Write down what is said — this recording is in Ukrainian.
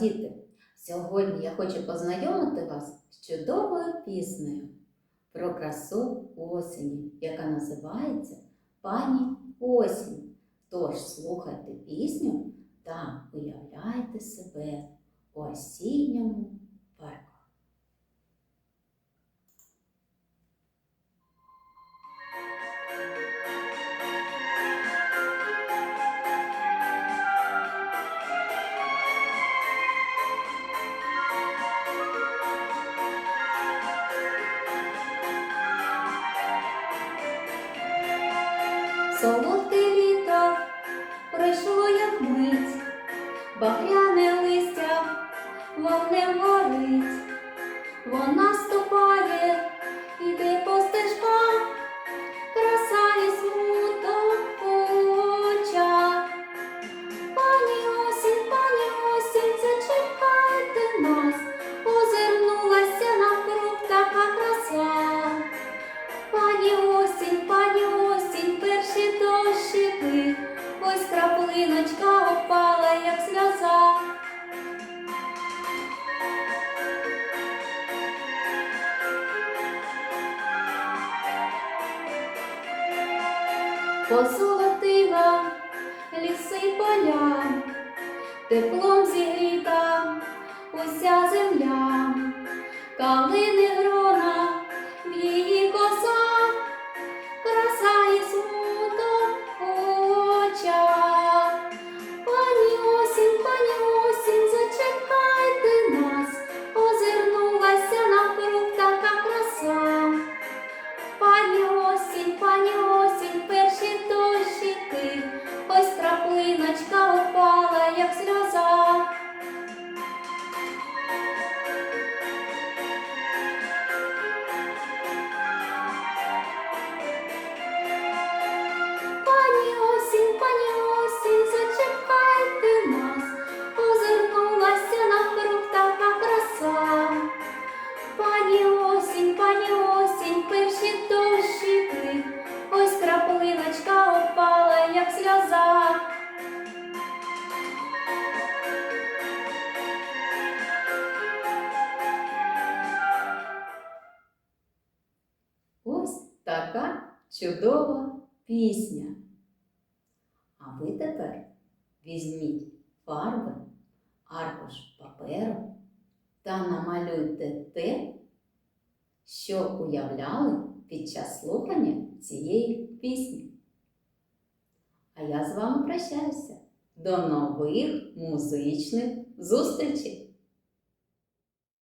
Діти! Сьогодні я хочу познайомити вас з чудовою піснею про красу осені, яка називається Пані Осінь. Тож слухайте пісню та уявляйте себе у осінньому Солодке літо пройшло як мить, багряне листя вогнем горить, вона ступає, Позолотила ліси й поля, теплом зігріта уся земля, калини грона осінь, пані осінь, перші дощики, ось краплиночка опала, як сльоза. Ось така чудова пісня. А ви тепер візьміть фарби, аркуш паперу та намалюйте те, що уявляли під час слухання цієї пісні. А я з вами прощаюся. До нових музичних зустрічей!